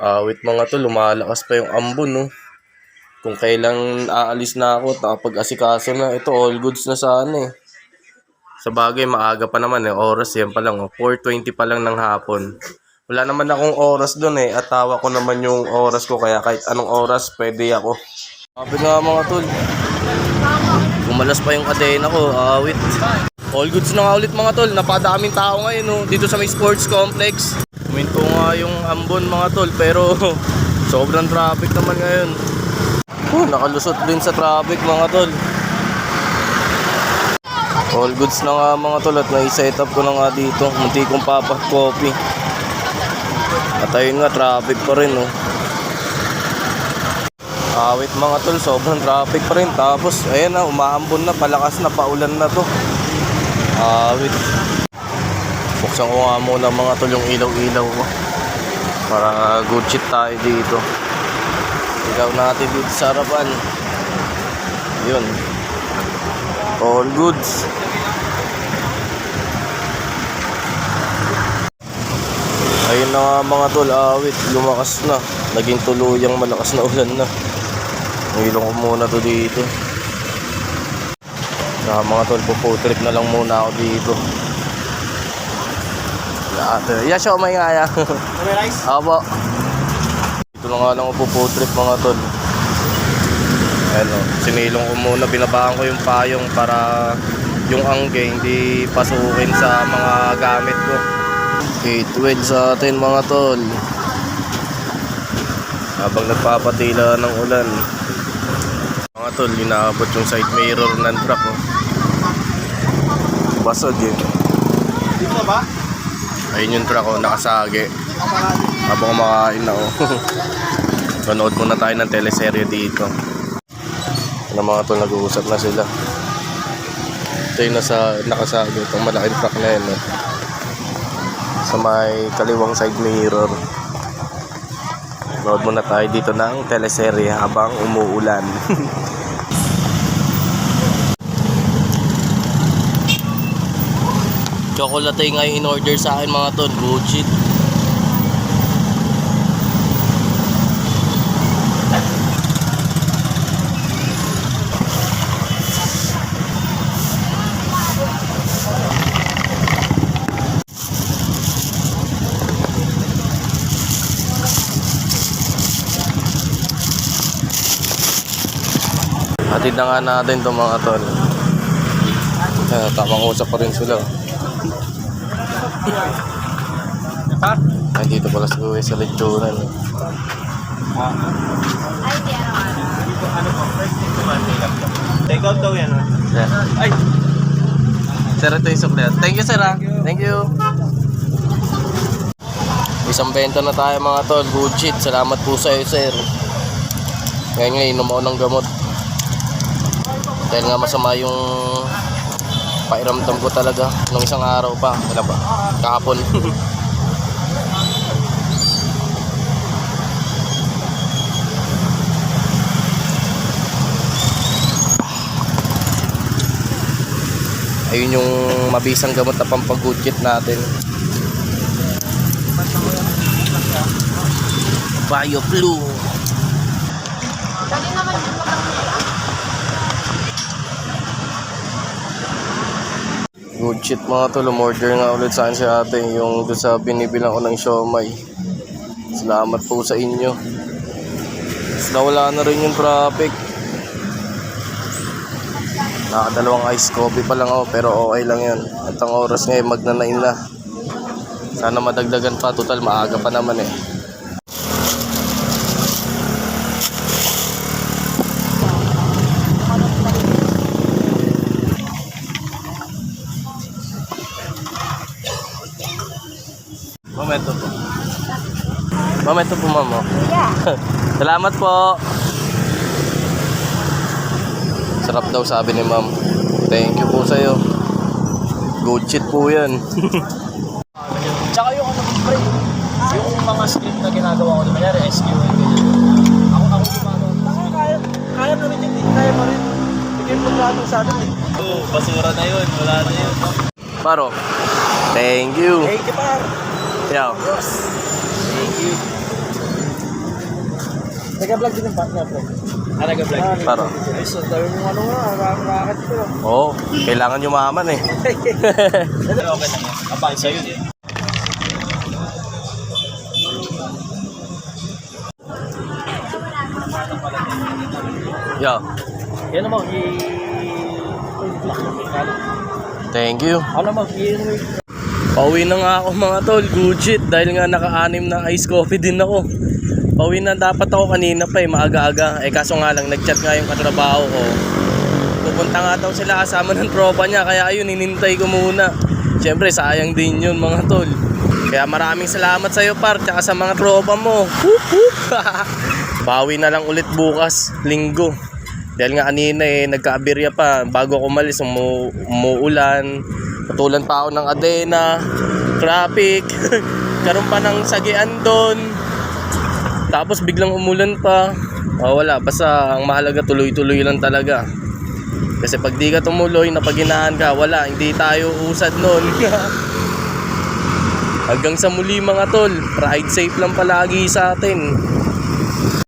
Awit mga to, lumalakas pa yung ambon, no? Kung kailang aalis na ako, nakapag-asikaso na, ito all goods na sana eh. Sa bagay, maaga pa naman eh. Oras yan pa lang, oh. 4.20 pa lang ng hapon. Wala naman akong oras doon eh. At tawa ko naman yung oras ko, kaya kahit anong oras, pwede ako. Sabi nga mga tol, Gumalas pa yung kadena ko, awit. All goods na nga ulit mga tol, napadaming tao ngayon no, dito sa may sports complex. Kuminto nga yung ambon mga tol, pero sobrang traffic naman ngayon. Oh, nakalusot din sa traffic mga tol. All goods na nga mga tol at nai-set up ko na nga dito. Munti kong papak-copy. At ayun nga, traffic pa rin no. Awit mga tol, sobrang traffic pa rin. Tapos, ayan na, umaambon na, palakas na, paulan na to. Awit. Buksan ko nga muna mga tol yung ilaw-ilaw ko. Para good shit tayo dito. Ilaw natin dito sa harapan. Yun. All goods. Ayun na nga mga tol, awit, lumakas na. Naging tuluyang malakas na ulan na. Ngilong ko muna to dito. Saka mga tol, puputrip na lang muna ako dito. Lahat. Yeah, siya, may nga ya. May rice? Apo. Dito na nga lang ako puputrip mga tol. Ano, sinilong ko muna, binabaan ko yung payong para yung angge hindi pasukin sa mga gamit ko. 8 sa atin mga tol. Habang nagpapatila ng ulan. Mga tol, inaabot yung side mirror ng truck. Oh. Basag eh. Dito ba? Ayun yung truck oh, nakasagi. Habang kumakain na oh. Panood muna tayo ng teleserye dito. Ano mga tol, nag-uusap na sila. Ito yung nasa, nakasagi. Itong malaking truck na yun. Oh. Sa may kaliwang side mirror. Panood muna tayo dito ng teleserye habang umuulan. Chocolate nga yung in-order sa akin mga tol. Good shit. Hatid na nga natin itong mga tol. Uh, tamang usap pa rin sila. Ha? Nandito pala sa uwi sa lechonal. Dito ano po? First thing to take out. Take out daw yan. ah. Yeah. Ay! Sir, ito yung suklet. Thank you, sir. Thank you. Isang benta na tayo mga tol. Good shit. Salamat po sa iyo, sir. Ngayon nga, inom ako ng gamot. Dahil nga masama yung pairamdam ko talaga nung isang araw pa. Wala ba? Kahapon. Ayun yung mabisang gamot na pampagudget natin. Bioflu. Good shit mga tol, umorder nga ulit sa si ate yung doon sa binibilang ko ng siomay. Salamat po sa inyo. Nawala na rin yung traffic. Nakadalawang ice coffee pa lang ako pero okay lang yan. At ang oras ngayon magnanain na. Sana madagdagan pa. Total maaga pa naman eh. Momento po. Momento po, ma'am. oh. Salamat po. Sarap daw sabi ni ma'am. Thank you po sa'yo. Good shit po yan. Tsaka yung ano pre, yung mga script na ginagawa ko, di ba yan, SQ, ganyan. Ako, ako gumagawa. Kaya, kaya namin yun, hindi kaya pa rin. Bigay mo sa atin eh. Oo, basura na yun, wala na yun. Paro. Thank you. Hey, kapar! Yo. Thank you. Nag-vlog din yung partner, pre. Ah, nag-vlog? Ah, Para. Ay, so, dami mong ano nga, ang racket ko. Oo, kailangan yumaman eh. Pero okay lang yan. Abang sa'yo eh. Yeah. Yan naman, i... Thank you. Ano naman, i... Pauwi na nga ako mga tol, good shit. Dahil nga naka-anim na ice coffee din ako. Pauwi na dapat ako kanina pa eh, maaga-aga. Eh kaso nga lang, nag-chat nga yung katrabaho ko. Pupunta nga daw sila kasama ng tropa niya, kaya ayun, inintay ko muna. Siyempre, sayang din yun mga tol. Kaya maraming salamat sa'yo par, tsaka sa mga tropa mo. Bawi na lang ulit bukas, linggo. Dahil nga kanina eh, nagka-aberya pa. Bago ako umalis, umu umuulan. Patulan pa ako ng adena. Traffic. Karoon pa ng sagian doon. Tapos biglang umulan pa. Oh, wala. Basta ang mahalaga tuloy-tuloy lang talaga. Kasi pag di ka tumuloy, napaginahan ka, wala. Hindi tayo usad nun. Hanggang sa muli mga tol. Ride safe lang palagi sa atin.